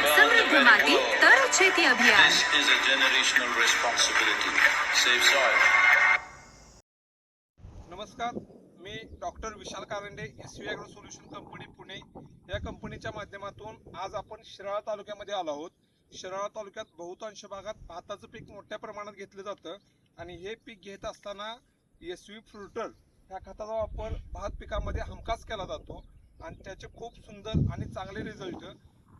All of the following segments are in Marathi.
समृद्ध माती तर शेती अभियान. नमस्कार मी doctor Vishal Karande S V agro solution company Pune. या कंपनीच्या माध्यमातून आज आपण शिराळा तालुक्यामध्ये आलो आहोत. शिराळा तालुक्यात बहुतांश भागात भाताचं पीक मोठ्या प्रमाणात घेतलं जातं आणि हे पीक घेत असताना एस व्ही फ्रुटर ह्या खताचा वापर भात पिकामध्ये हमखास केला जातो आणि त्याचे खूप सुंदर आणि चांगले रिझल्ट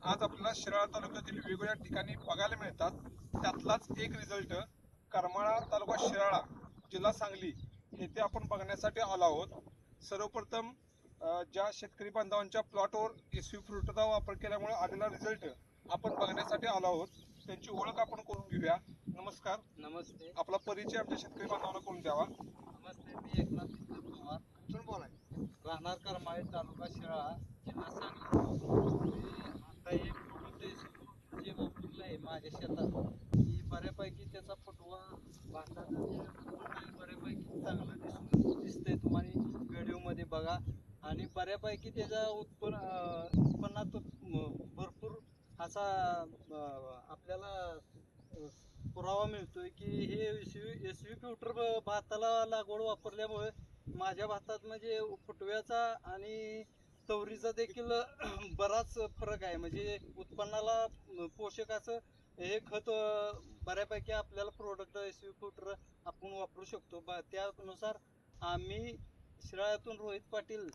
आज आपल्याला शिराळा तालुक्यातील वेगवेगळ्या ठिकाणी बघायला मिळतात. त्यातलाच एक रिझल्ट करमाळा तालुका शिराळा जिल्हा सांगली येथे आपण बघण्यासाठी आलो आहोत. सर्वप्रथम ज्या शेतकरी बांधवांच्या प्लॉटवर एस व्ही फ्रुटचा वापर केल्यामुळे आलेला रिझल्ट आपण बघण्यासाठी आलो आहोत. त्यांची ओळख आपण करून घेऊया. नमस्कार. नमस्ते. आपला परिचय आमच्या शेतकरी बांधवांना करून द्यावा. नमस्ते मी एकनाथ विठ्ठल कुमार. राहणार करमाळे तालुका शिराळा जिल्हा सांगली मी आता एक प्रोडक्ट जे वापरलं घेतला की बऱ्यापैकी त्याचा फुटवा भाताचा बऱ्यापैकी चांगला दिसून दिसतंय तुम्हाला व्हिडिओमध्ये बघा. आणि बऱ्यापैकी त्याचा उत्पन्न उत्पन्नात भरपूर असा आपल्याला पुरावा मिळतोय की हे एस व्ही फ्युटर भाताला लागवड वापरल्यामुळे माझ्या भातात म्हणजे फुटव्याचा आणि तवरीचा देखील बराच फरक आहे. म्हणजे उत्पन्नाला पोषकाचं हे खत बऱ्यापैकी आपल्याला प्रोडक्ट एस व्ही फ्युटर आपण वापरू शकतो. ब- त्यानुसार आम्ही शिराळ्यातून रोहित पाटील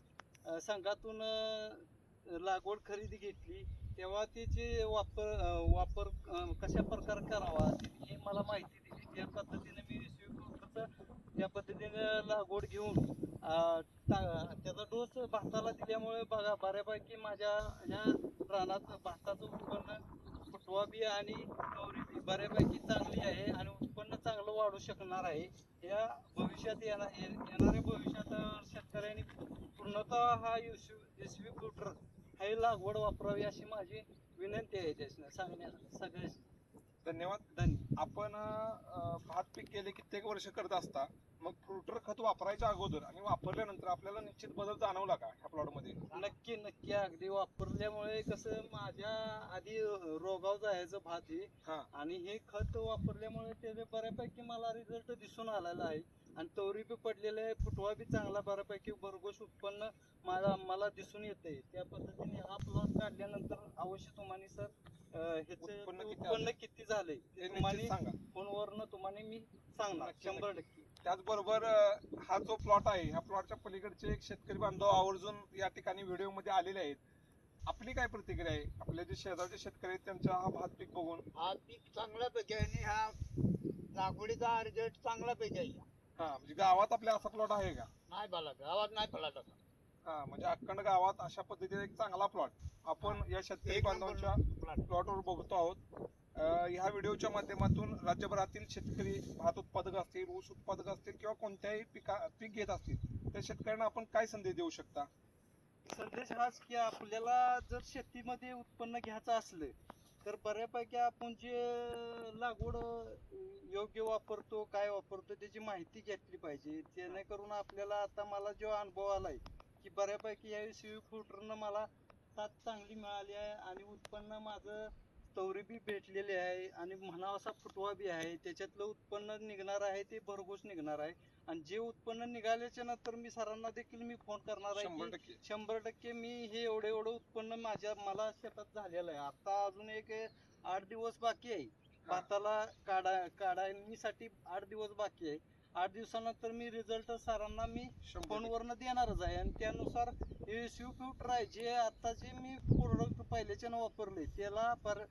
संघातून लागवड खरेदी घेतली. तेव्हा तिचे वापर वापर कशा प्रकारे करावा हे मला माहिती दिली. त्या पद्धतीने मी एस स्वीकृत त्या पद्धतीने लागवड घेऊन टा- त्याचा डोस भाताला दिल्यामुळे बघा बऱ्यापैकी माझ्या ह्या रानात भाताचं उत्पन्न फुटवा बी आणि बऱ्यापैकी चांगली आहे आणि उत्पन्न चांगलं वाढू शकणार आहे. या भविष्यात येणार येणाऱ्या भविष्यात शेतकऱ्यांनी पूर्णतः हा एस व्ही फ्रुटर हे लागवड वापरावी अशी माझी विनंती आहे त्याच्या सांगण्या सगळ्या धन्यवाद. धन्यवाद आपण भात पीक गेले कित्येक वर्ष करत असता. मग फ्रुटर खत वापरायच्या अगोदर आणि वापरल्यानंतर आपल्याला निश्चित बदल जाणवला का ह्या प्लॉटमध्ये नक्की नक्की. अगदी वापरल्यामुळे कसं माझ्या आधी रोगाव जायचं भात हे. हा. आणि हे खत वापरल्यामुळे त्याचे बऱ्यापैकी मला रिझल्ट दिसून आलेला आहे. आणि तवरी बी पडलेले आहे फुटवा बी चांगला बऱ्यापैकी भरघोस उत्पन्न मला मला दिसून येते त्या पद्धतीने हा प्लॉट काढल्यानंतर अवश्य तुम्हाला सर ह्याचे उत्पन्न किती उत्पन्न आले? किती झाले ते निश्चित तुम्हाला सांगा. फोनवरनं तुम्हाला मी सांगणार. नक्की, शंभर. टक्के. त्याचबरोबर हा जो प्लॉट आहे ह्या प्लॉटच्या पलीकडचे एक शेतकरी बांधव आवर्जून या ठिकाणी व्हिडिओमध्ये आलेले आहेत. आपली काय प्रतिक्रिया आहे? आपले जे शेजारचे शेतकरी आहेत त्यांचा हा भात पीक बघून. हा पीक चांगल्यापैकी आहे आणि हा लागवडीचा रिझल्ट चांगल्यापैकी आहे. हा म्हणजे गावात आपल्या असा प्लॉट आहे का? नाही बाला गावात नाही पडला तसा हा म्हणजे अखंड गावात अशा पद्धतीने एक चांगला प्लॉट. आपण या शेतकरी एक नंबर बांधवांच्या plot. प्लॉटवर बघतो आहोत. ह्या व्हिडिओच्या माध्यमातून राज्यभरातील शेतकरी भात उत्पादक असतील ऊस उत्पादक असतील किंवा कोणत्याही पिका पीक घेत असतील त्या शेतकऱ्यांना आपण काय संदेश देऊ शकता? संदेश हाच की आपल्याला जर शेतीमध्ये उत्पन्न घ्यायचं असलं तर बऱ्यापैकी आपण जे लागवड योग्य वापरतो काय वापरतो त्याची माहिती घेतली पाहिजे. जेणेकरून आपल्याला आता मला जो अनुभव आलाय की बऱ्यापैकी या सीव्ही फ्रुटरनं मला साथ चांगली मिळाली आहे आणि उत्पन्न माझं तवरी बी भेटलेली आहे आणि म्हणावा असा फुटवा बी आहे त्याच्यातलं उत्पन्न निघणार आहे ते भरघोस निघणार आहे. आणि जे उत्पन्न निघाल्याच्या नंतर मी सरांना देखील मी फोन करणार आहे शंभर की टक्के. शंभर टक्के मी हे एवढं एवढं उत्पन्न माझ्या मला शेतात झालेलं आहे. आता अजून एक आठ दिवस बाकी आहे. भाताला काढा काढणीसाठी आठ दिवस बाकी आहे. आठ दिवसानंतर मी रिझल्ट सरांना मी. फोनवरनं देणारच आहे. आणि त्यानुसार हे शिव फ्युटर आहे जे आता जे मी प्रोडक्ट पहिल्याच्या वापरले त्याला बर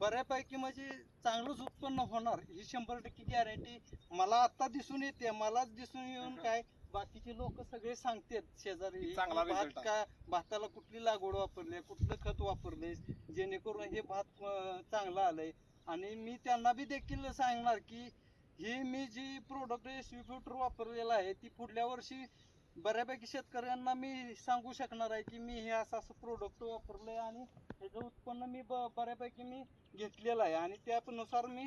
बऱ्यापैकी म्हणजे चांगलंच उत्पन्न होणार ही शंभर टक्के गॅरंटी मला आता दिसून येते मलाच दिसून येऊन काय बाकीचे लोक सगळे सांगतात शेजारी चांगला भात result. का भाताला कुठली लागवड वापरली कुठलं खत वापरले जेणेकरून हे भात अं, चांगलं आलंय आणि मी त्यांना बी देखील सांगणार की ही मी जी प्रोडक्ट स्वीफ्टर वापरलेला आहे ती पुढल्या वर्षी बऱ्यापैकी शेतकऱ्यांना मी सांगू शकणार आहे की मी हे असं असं प्रोडक्ट वापरलंय आणि ह्याचं उत्पन्न मी ब- बऱ्यापैकी मी घेतलेलं आहे. आणि त्यानुसार मी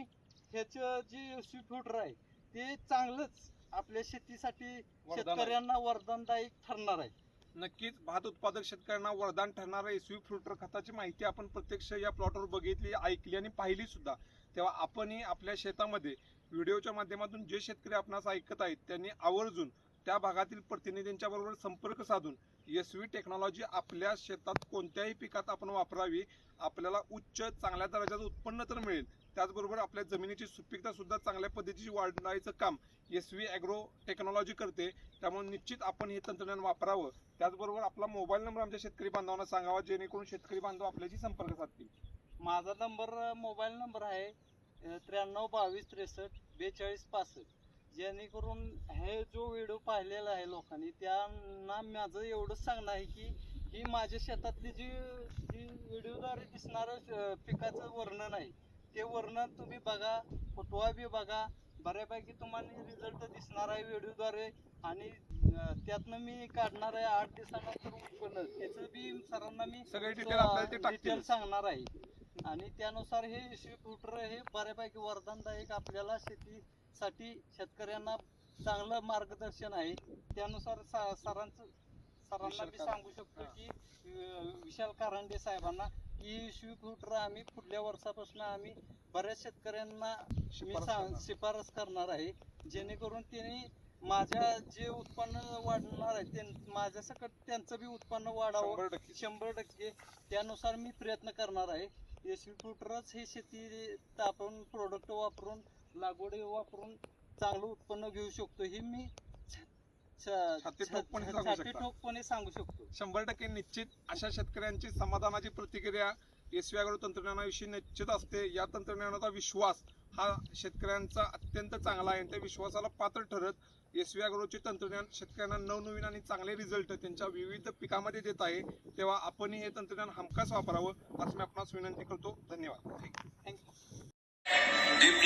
ह्याचं जे स्वीफ्टर आहे ते चांगलंच आपल्या शेतीसाठी आहे. शेतकऱ्यांना वरदानदायक ठरणार आहे. नक्कीच भात उत्पादक शेतकऱ्यांना वरदान ठरणाऱ्या एसवी फ्रुटर खताची माहिती आपण प्रत्यक्ष या प्लॉटवर बघितली ऐकली आणि पाहिली सुद्धा. तेव्हा आपणही आपल्या शेतामध्ये व्हिडिओच्या माध्यमातून जे शेतकरी आपणास ऐकत आहेत त्यांनी आवर्जून त्या भागातील प्रतिनिधींच्या बरोबर संपर्क साधून एस व्ही टेक्नॉलॉजी आपल्या शेतात कोणत्याही पिकात आपण वापरावी आपल्याला उच्च चांगल्या दर्जाचं उत्पन्न तर मिळेल. त्याचबरोबर आपल्या जमिनीची सुपीकता सुद्धा चांगल्या पद्धतीची वाढण्याचं काम एस व्ही ॲग्रो टेक्नॉलॉजी करते. त्यामुळे निश्चित आपण हे तंत्रज्ञान वापरावं. त्याचबरोबर आपला मोबाईल नंबर आमच्या शेतकरी बांधवांना सांगावा जेणेकरून शेतकरी बांधव आपल्याशी संपर्क साधतील. माझा नंबर मोबाईल नंबर आहे त्र्याण्णव बावीस त्रेसष्ट बेचाळीस पासष्ट. जेणेकरून हे जो व्हिडिओ पाहिलेला आहे लोकांनी त्यांना माझं एवढंच सांगणं आहे की ही माझ्या शेतातली जी जी व्हिडिओद्वारे दिसणारं पिकाचं वर्णन आहे ते वर्णन तुम्ही बघा फुटवा बी बघा. बऱ्यापैकी तुम्हाला रिझल्ट दिसणार आहे व्हिडिओद्वारे आणि त्यातनं मी काढणार आहे आठ दिवसानंतर उत्पन्न. त्याचं बी सरांना मी सगळे डिटेल सांगणार आहे. आणि त्यानुसार हे स्कूटर हे बऱ्यापैकी वरदानदायक आपल्याला शेतीसाठी शेतकऱ्यांना चांगलं मार्गदर्शन आहे. त्यानुसार सा- सरांचं सरांना मी सांगू शकतो. की विशाल कारंडे साहेबांना की स्कूटर आम्ही पुढल्या वर्षापासून आम्ही बऱ्याच शेतकऱ्यांना मी शिफारस करणार. आहे. जेणेकरून त्यांनी माझ्या जे उत्पन्न वाढणार आहे त्यां- माझ्या सकट त्यांचं बी उत्पन्न वाढावं. शंभर टक्के. त्यानुसार मी प्रयत्न करणार आहे. एसी फ्रुटरच हे शेती आपण प्रोडक्ट वापरून लागवडी वापरून चांगलं उत्पन्न घेऊ शकतो. हे मी ठोकपणे सांगू शकता. शंभर टक्के निश्चित अशा शेतकऱ्यांची समाधानाची प्रतिक्रिया अॅग्रो तंत्रज्ञानाविषयी निश्चित असते. या तंत्रज्ञानाचा विश्वास हा शेतकऱ्यांचा अत्यंत चांगला आहे त्या विश्वासाला पात्र ठरत एसवी अॅग्रोचे तंत्रज्ञान शेतकऱ्यांना नवनवीन आणि चांगले रिझल्ट त्यांच्या विविध पिकामध्ये देत आहे. तेव्हा आपणही हे तंत्रज्ञान हमखास वापरावं असं मी आपणास विनंती करतो. धन्यवाद. Thank you